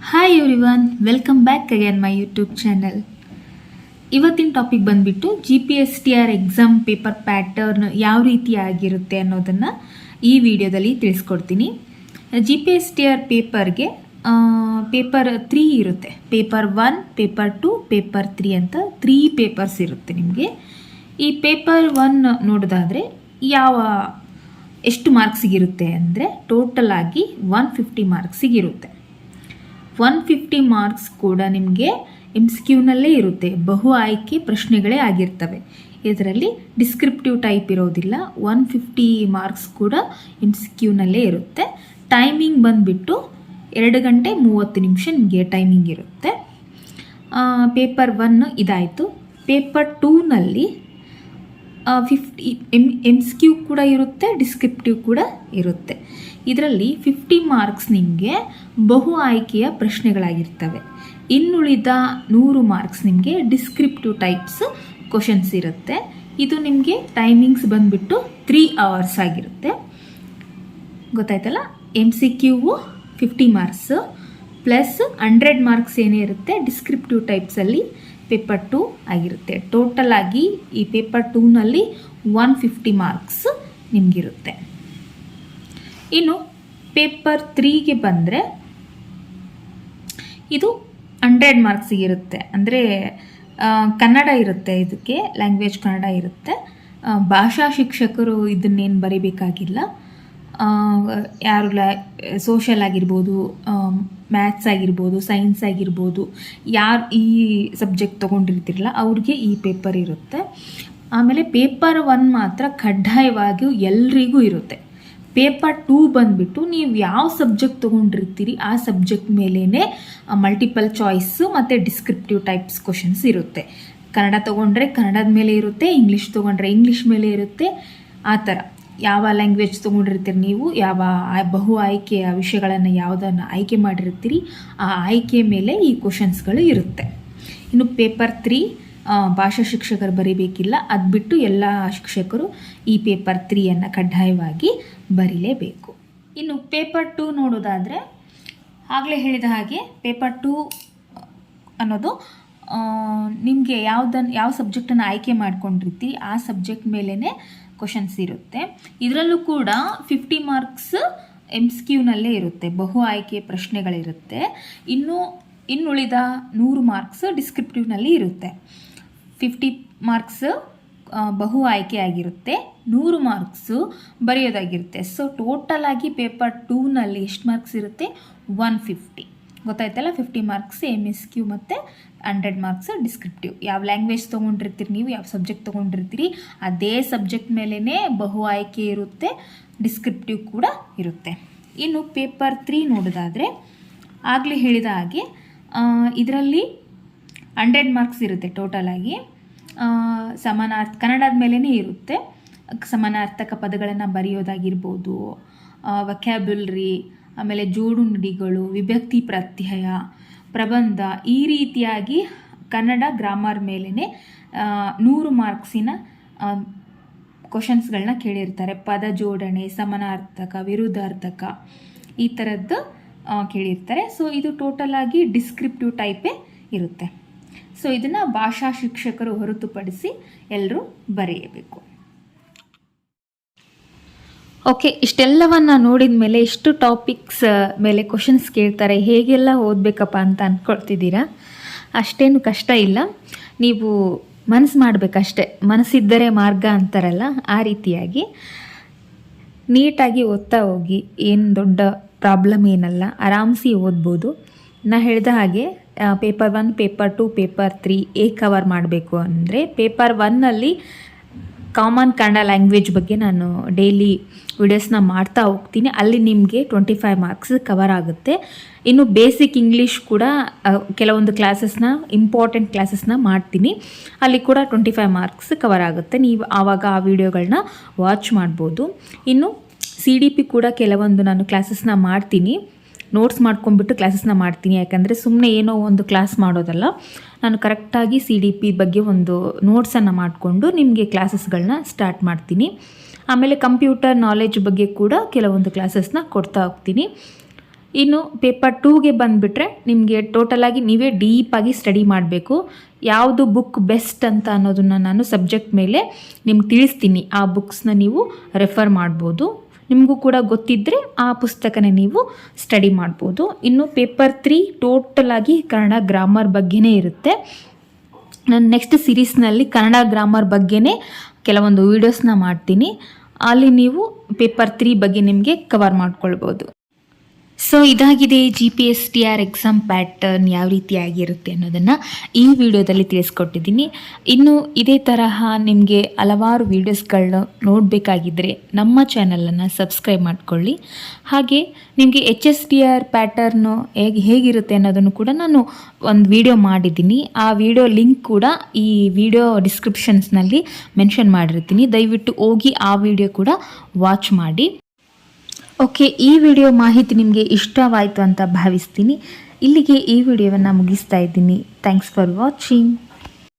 Hi everyone welcome back again my YouTube channel ಇವತ್ತಿನ topic ಬಂದುಬಿಟ್ಟು G P S T R exam paper pattern ಯಾವ ರೀತಿ ಆಗಿರುತ್ತೆ ಅನ್ನೋದನ್ನು ಈ ವಿಡಿಯೋದಲ್ಲಿ ತಿಳಿಸ್ಕೊಡ್ತೀನಿ. G P S T R ಪೇಪರ್ಗೆ ಪೇಪರ್ ತ್ರೀ ಇರುತ್ತೆ. Paper one paper two paper three ಅಂತ ತ್ರೀ ಪೇಪರ್ಸ್ ಇರುತ್ತೆ ನಿಮಗೆ. ಈ ಪೇಪರ್ ಒನ್ ನೋಡೋದಾದರೆ ಯಾವ ಎಷ್ಟು ಮಾರ್ಕ್ಸಿಗಿರುತ್ತೆ ಅಂದರೆ ಟೋಟಲ್ ಆಗಿ ಒನ್ ಫಿಫ್ಟಿ ಮಾರ್ಕ್ಸಿಗಿರುತ್ತೆ ಒನ್ ಫಿಫ್ಟಿ ಮಾರ್ಕ್ಸ್ ಕೂಡ ನಿಮಗೆ ಎಂ ಸಿ ಕ್ಯೂನಲ್ಲೇ ಇರುತ್ತೆ. ಬಹು ಆಯ್ಕೆ ಪ್ರಶ್ನೆಗಳೇ ಆಗಿರ್ತವೆ. ಇದರಲ್ಲಿ ಡಿಸ್ಕ್ರಿಪ್ಟಿವ್ ಟೈಪ್ ಇರೋದಿಲ್ಲ. ಒನ್ ಫಿಫ್ಟಿ ಮಾರ್ಕ್ಸ್ ಕೂಡ ಎಂ ಸಿ ಕ್ಯೂನಲ್ಲೇ ಇರುತ್ತೆ. ಟೈಮಿಂಗ್ ಬಂದುಬಿಟ್ಟು ಎರಡು ಗಂಟೆ ಮೂವತ್ತು ನಿಮಿಷ ನಿಮಗೆ ಟೈಮಿಂಗ್ ಇರುತ್ತೆ. ಪೇಪರ್ ಒನ್ ಇದಾಯಿತು. Paper ಟೂನಲ್ಲಿ fifty M M C Q ಕೂಡ ಇರುತ್ತೆ ಡಿಸ್ಕ್ರಿಪ್ಟಿವ್ ಕೂಡ ಇರುತ್ತೆ. ಇದರಲ್ಲಿ ಫಿಫ್ಟಿ ಮಾರ್ಕ್ಸ್ ನಿಮಗೆ ಬಹು ಆಯ್ಕೆಯ ಪ್ರಶ್ನೆಗಳಾಗಿರ್ತವೆ. ಇನ್ನುಳಿದ ನೂರು ಮಾರ್ಕ್ಸ್ ನಿಮಗೆ ಡಿಸ್ಕ್ರಿಪ್ಟಿವ್ ಟೈಪ್ಸ್ ಕ್ವಶನ್ಸ್ ಇರುತ್ತೆ. ಇದು ನಿಮಗೆ ಟೈಮಿಂಗ್ಸ್ ಬಂದುಬಿಟ್ಟು ತ್ರೀ ಅವರ್ಸ್ ಆಗಿರುತ್ತೆ. ಗೊತ್ತಾಯ್ತಲ್ಲ? M C Q fifty marks plus hundred marks ಏನೇ ಇರುತ್ತೆ ಡಿಸ್ಕ್ರಿಪ್ಟಿವ್ ಟೈಪ್ಸಲ್ಲಿ ಪೇಪರ್ ಟೂ ಆಗಿರುತ್ತೆ. ಟೋಟಲ್ ಆಗಿ ಈ ಪೇಪರ್ ಟೂನಲ್ಲಿ ಒನ್ ಫಿಫ್ಟಿ ಮಾರ್ಕ್ಸ್ ನಿಮಗಿರುತ್ತೆ. ಇನ್ನು ಪೇಪರ್ ತ್ರೀಗೆ ಬಂದರೆ ಇದು ಹಂಡ್ರೆಡ್ ಮಾರ್ಕ್ಸಿಗೆ ಇರುತ್ತೆ. ಅಂದರೆ ಕನ್ನಡ ಇರುತ್ತೆ ಇದಕ್ಕೆ ಲ್ಯಾಂಗ್ವೇಜ್ ಕನ್ನಡ ಇರುತ್ತೆ. ಭಾಷಾ ಶಿಕ್ಷಕರು ಇದನ್ನೇನು ಬರೀಬೇಕಾಗಿಲ್ಲ. ಯಾರು ಲ್ಯಾ ಸೋಷಲ್ ಆಗಿರ್ಬೋದು ಮ್ಯಾಥ್ಸ್ ಆಗಿರ್ಬೋದು ಸೈನ್ಸ್ ಆಗಿರ್ಬೋದು, ಯಾರು ಈ ಸಬ್ಜೆಕ್ಟ್ ತೊಗೊಂಡಿರ್ತಿರಲ್ಲ, ಅವ್ರಿಗೆ ಈ ಪೇಪರ್ ಇರುತ್ತೆ. ಆಮೇಲೆ ಪೇಪರ್ ಒನ್ ಮಾತ್ರ ಕಡ್ಡಾಯವಾಗಿಯೂ ಎಲ್ರಿಗೂ ಇರುತ್ತೆ. ಪೇಪರ್ ಟೂ ಬಂದುಬಿಟ್ಟು ನೀವು ಯಾವ ಸಬ್ಜೆಕ್ಟ್ ತೊಗೊಂಡಿರ್ತೀರಿ, ಆ ಸಬ್ಜೆಕ್ಟ್ ಮೇಲೇ ಮಲ್ಟಿಪಲ್ ಚಾಯ್ಸು ಮತ್ತು ಡಿಸ್ಕ್ರಿಪ್ಟಿವ್ ಟೈಪ್ಸ್ ಕ್ವಶನ್ಸ್ ಇರುತ್ತೆ. ಕನ್ನಡ ತೊಗೊಂಡ್ರೆ ಕನ್ನಡದ ಮೇಲೆ ಇರುತ್ತೆ ಇಂಗ್ಲೀಷ್ ತೊಗೊಂಡ್ರೆ ಇಂಗ್ಲೀಷ್ ಮೇಲೆ ಇರುತ್ತೆ, ಆ ಥರ. ಯಾವ ಲ್ಯಾಂಗ್ವೇಜ್ ತೊಗೊಂಡಿರ್ತೀರಿ ನೀವು? ಯಾವ ಬಹು ಆಯ್ಕೆಯ ವಿಷಯಗಳನ್ನು ಯಾವುದನ್ನು ಆಯ್ಕೆ ಮಾಡಿರ್ತೀರಿ? ಆ ಆಯ್ಕೆ ಮೇಲೆ ಈ ಕ್ವಶನ್ಸ್ಗಳು ಇರುತ್ತೆ. ಇನ್ನು ಪೇಪರ್ ತ್ರೀ ಭಾಷಾ ಶಿಕ್ಷಕರು ಬರೀಬೇಕಿಲ್ಲ. ಅದು ಬಿಟ್ಟು ಎಲ್ಲ ಶಿಕ್ಷಕರು ಈ ಪೇಪರ್ ತ್ರೀಯನ್ನು ಕಡ್ಡಾಯವಾಗಿ ಬರೀಲೇಬೇಕು. ಇನ್ನು ಪೇಪರ್ ಟು ನೋಡೋದಾದರೆ, ಆಗಲೇ ಹೇಳಿದ ಹಾಗೆ ಪೇಪರ್ ಟು ಅನ್ನೋದು ನಿಮಗೆ ಯಾವುದನ್ನು ಯಾವ ಸಬ್ಜೆಕ್ಟನ್ನು ಆಯ್ಕೆ ಮಾಡ್ಕೊಂಡಿರ್ತೀರಿ? ಆ ಸಬ್ಜೆಕ್ಟ್ ಮೇಲೇ ಕ್ವಶನ್ಸ್ ಇರುತ್ತೆ. ಇದರಲ್ಲೂ ಕೂಡ ಫಿಫ್ಟಿ ಮಾರ್ಕ್ಸ್ ಎಂ ಸ್ಕ್ಯೂನಲ್ಲೇ ಇರುತ್ತೆ. ಬಹು ಆಯ್ಕೆ ಪ್ರಶ್ನೆಗಳಿರುತ್ತೆ. ಇನ್ನು, ಇನ್ನುಳಿದ ನೂರು ಮಾರ್ಕ್ಸ್ ಡಿಸ್ಕ್ರಿಪ್ಟಿವ್ನಲ್ಲಿ ಇರುತ್ತೆ. ಫಿಫ್ಟಿ ಮಾರ್ಕ್ಸ್ ಬಹು ಆಯ್ಕೆ ಆಗಿರುತ್ತೆ. ನೂರು ಮಾರ್ಕ್ಸು ಬರೆಯೋದಾಗಿರುತ್ತೆ. ಸೊ ಟೋಟಲ್ ಆಗಿ ಪೇಪರ್ ಟೂನಲ್ಲಿ ಎಷ್ಟು ಮಾರ್ಕ್ಸ್ ಇರುತ್ತೆ? ಒನ್ ಫಿಫ್ಟಿ ಗೊತ್ತಾಯ್ತಲ್ಲ? Fifty marks M S Q ಮತ್ತು ಹಂಡ್ರೆಡ್ ಮಾರ್ಕ್ಸ್ ಡಿಸ್ಕ್ರಿಪ್ಟಿವ್ ಯಾವ ಲ್ಯಾಂಗ್ವೇಜ್ ತೊಗೊಂಡಿರ್ತೀರಿ ನೀವು, ಯಾವ ಸಬ್ಜೆಕ್ಟ್ ತೊಗೊಂಡಿರ್ತೀರಿ, ಅದೇ ಸಬ್ಜೆಕ್ಟ್ ಮೇಲೇ ಬಹು ಆಯ್ಕೆ ಇರುತ್ತೆ ಡಿಸ್ಕ್ರಿಪ್ಟಿವ್ ಕೂಡ ಇರುತ್ತೆ. ಇನ್ನು ಪೇಪರ್ ತ್ರೀ ನೋಡೋದಾದರೆ, ಆಗಲೇ ಹೇಳಿದ ಹಾಗೆ ಇದರಲ್ಲಿ ಹಂಡ್ರೆಡ್ ಮಾರ್ಕ್ಸ್ ಇರುತ್ತೆ ಟೋಟಲಾಗಿ ಸಮಾನಾರ್ಥ, ಕನ್ನಡದ ಮೇಲೇ ಇರುತ್ತೆ. ಸಮಾನಾರ್ಥಕ ಪದಗಳನ್ನು ಬರೆಯೋದಾಗಿರ್ಬೋದು ವಕ್ಯಾಬ್ಯುಲ್ರಿ ಆಮೇಲೆ ಜೋಡು ನುಡಿಗಳು ವಿಭಕ್ತಿ ಪ್ರತ್ಯಯ, ಪ್ರಬಂಧ ಈ ರೀತಿಯಾಗಿ ಕನ್ನಡ ಗ್ರಾಮರ್ ಮೇಲೇ ನೂರು ಮಾರ್ಕ್ಸಿನ ಕ್ವಶನ್ಸ್ಗಳನ್ನ ಕೇಳಿರ್ತಾರೆ. ಪದ ಜೋಡಣೆ, ಸಮನಾರ್ಥಕ, ವಿರುದ್ಧಾರ್ಥಕ ಈ ಥರದ್ದು ಕೇಳಿರ್ತಾರೆ. ಸೊ ಇದು ಟೋಟಲ್ ಆಗಿ ಡಿಸ್ಕ್ರಿಪ್ಟಿವ್ ಟೈಪೇ ಇರುತ್ತೆ. ಸೊ ಇದನ್ನು ಭಾಷಾ ಶಿಕ್ಷಕರು ಹೊರತುಪಡಿಸಿ ಎಲ್ಲರೂ ಬರೆಯಬೇಕು. ಓಕೆ, ಇಷ್ಟೆಲ್ಲವನ್ನು ನೋಡಿದ ಮೇಲೆ ಇಷ್ಟು ಟಾಪಿಕ್ಸ್ ಮೇಲೆ ಕ್ವಶನ್ಸ್ ಕೇಳ್ತಾರೆ, ಹೇಗೆಲ್ಲ ಓದಬೇಕಪ್ಪ ಅಂತ ಅಂದ್ಕೊಳ್ತಿದ್ದೀರಾ ಅಷ್ಟೇನು ಕಷ್ಟ ಇಲ್ಲ. ನೀವು ಮನಸ್ಸು ಮಾಡಬೇಕಷ್ಟೆ. ಮನಸ್ಸಿದ್ದರೆ ಮಾರ್ಗ ಅಂತಾರಲ್ಲ, ಆ ರೀತಿಯಾಗಿ. ನೀಟಾಗಿ ಓದ್ತಾ ಹೋಗಿ, ಏನು ದೊಡ್ಡ ಪ್ರಾಬ್ಲಮ್ ಏನಲ್ಲ, ಆರಾಮ್ಸಿ ಓದ್ಬೋದು. ನಾ ಹೇಳಿದ ಹಾಗೆ paper one paper two paper three ಏ ಕವರ್ ಮಾಡಬೇಕು ಅಂದರೆ ಪೇಪರ್ ಒನ್ನಲ್ಲಿ ಕಾಮನ್ ಕನ್ನಡ ಲ್ಯಾಂಗ್ವೇಜ್ ಬಗ್ಗೆ ನಾನು ಡೈಲಿ ವಿಡಿಯೋಸ್ನ ಮಾಡ್ತಾ ಹೋಗ್ತೀನಿ. ಅಲ್ಲಿ ನಿಮಗೆ ಟ್ವೆಂಟಿ ಫೈವ್ ಮಾರ್ಕ್ಸ್ ಕವರ್ ಆಗುತ್ತೆ. ಇನ್ನು ಬೇಸಿಕ್ ಇಂಗ್ಲೀಷ್ ಕೂಡ ಕೆಲವೊಂದು ಕ್ಲಾಸಸ್ನ ಇಂಪಾರ್ಟೆಂಟ್ ಕ್ಲಾಸಸ್ನ ಮಾಡ್ತೀನಿ. ಅಲ್ಲಿ ಕೂಡ ಟ್ವೆಂಟಿ ಫೈವ್ ಮಾರ್ಕ್ಸ್ ಕವರ್ ಆಗುತ್ತೆ. ನೀವು ಆವಾಗ ಆ ವಿಡಿಯೋಗಳನ್ನ ವಾಚ್ ಮಾಡ್ಬೋದು. ಇನ್ನು ಸಿ ಕೂಡ ಕೆಲವೊಂದು ನಾನು ಕ್ಲಾಸಸ್ನ ಮಾಡ್ತೀನಿ. ನೋಟ್ಸ್ ಮಾಡ್ಕೊಂಡ್ಬಿಟ್ಟು ಕ್ಲಾಸಸ್ನ ಮಾಡ್ತೀನಿ. ಯಾಕಂದರೆ ಸುಮ್ಮನೆ ಏನೋ ಒಂದು ಕ್ಲಾಸ್ ಮಾಡೋದಲ್ಲ. ನಾನು ಕರೆಕ್ಟಾಗಿ ಸಿ ಡಿ ಪಿ ಬಗ್ಗೆ ಒಂದು ನೋಟ್ಸನ್ನು ಮಾಡಿಕೊಂಡು ನಿಮಗೆ ಕ್ಲಾಸಸ್ಗಳನ್ನ ಸ್ಟಾರ್ಟ್ ಮಾಡ್ತೀನಿ. ಆಮೇಲೆ ಕಂಪ್ಯೂಟರ್ ನಾಲೆಜ್ ಬಗ್ಗೆ ಕೂಡ ಕೆಲವೊಂದು ಕ್ಲಾಸಸ್ನ ಕೊಡ್ತಾ ಹೋಗ್ತೀನಿ. ಇನ್ನು ಪೇಪರ್ ಟೂಗೆ ಬಂದುಬಿಟ್ರೆ ನಿಮಗೆ ಟೋಟಲಾಗಿ ನೀವೇ ಡೀಪಾಗಿ ಸ್ಟಡಿ ಮಾಡಬೇಕು. ಯಾವುದು ಬುಕ್ ಬೆಸ್ಟ್ ಅಂತ ಅನ್ನೋದನ್ನು ನಾನು ಸಬ್ಜೆಕ್ಟ್ ಮೇಲೆ ನಿಮ್ಗೆ ತಿಳಿಸ್ತೀನಿ. ಆ ಬುಕ್ಸ್ನ ನೀವು ರೆಫರ್ ಮಾಡ್ಬೋದು. ನಿಮಗೂ ಕೂಡ ಗೊತ್ತಿದ್ದರೆ ಆ ಪುಸ್ತಕನ ನೀವು ಸ್ಟಡಿ ಮಾಡ್ಬೋದು. ಇನ್ನು ಪೇಪರ್ ತ್ರೀ ಟೋಟಲಾಗಿ ಕನ್ನಡ ಗ್ರಾಮರ್ ಬಗ್ಗೆನೇ ಇರುತ್ತೆ. ನಾನು ನೆಕ್ಸ್ಟ್ ಸಿರೀಸ್ನಲ್ಲಿ ಕನ್ನಡ ಗ್ರಾಮರ್ ಬಗ್ಗೆನೇ ಕೆಲವೊಂದು ವೀಡಿಯೋಸ್ನ ಮಾಡ್ತೀನಿ. ಅಲ್ಲಿ ನೀವು ಪೇಪರ್ ತ್ರೀ ಬಗ್ಗೆ ನಿಮಗೆ ಕವರ್ ಮಾಡ್ಕೊಳ್ಬೋದು. ಸೊ ಇದಾಗಿದೆ G P S T R exam pattern ಯಾವ ರೀತಿಯಾಗಿರುತ್ತೆ ಅನ್ನೋದನ್ನು ಈ ವಿಡಿಯೋದಲ್ಲಿ ತಿಳಿಸ್ಕೊಟ್ಟಿದ್ದೀನಿ. ಇನ್ನು ಇದೇ ತರಹ ನಿಮಗೆ ಹಲವಾರು ವೀಡಿಯೋಸ್ಗಳನ್ನ ನೋಡಬೇಕಾಗಿದ್ದರೆ ನಮ್ಮ ಚಾನಲನ್ನು ಸಬ್ಸ್ಕ್ರೈಬ್ ಮಾಡಿಕೊಳ್ಳಿ. ಹಾಗೆ ನಿಮಗೆ H S T R pattern ಹೇಗೆ ಹೇಗಿರುತ್ತೆ ಅನ್ನೋದನ್ನು ಕೂಡ ನಾನು ಒಂದು ವಿಡಿಯೋ ಮಾಡಿದ್ದೀನಿ. ಆ ವಿಡಿಯೋ ಲಿಂಕ್ ಕೂಡ ಈ ವಿಡಿಯೋ ಡಿಸ್ಕ್ರಿಪ್ಷನ್ಸ್ನಲ್ಲಿ ಮೆನ್ಷನ್ ಮಾಡಿರ್ತೀನಿ. ದಯವಿಟ್ಟು ಹೋಗಿ ಆ ವಿಡಿಯೋ ಕೂಡ ವಾಚ್ ಮಾಡಿ. ಓಕೆ, ಈ ವಿಡಿಯೋ ಮಾಹಿತಿ ನಿಮಗೆ ಇಷ್ಟವಾಯಿತು ಅಂತ ಭಾವಿಸ್ತೀನಿ. ಇಲ್ಲಿಗೆ ಈ ವಿಡಿಯೋವನ್ನು ಮುಗಿಸ್ತಾ ಇದ್ದೀನಿ. Thanks for watching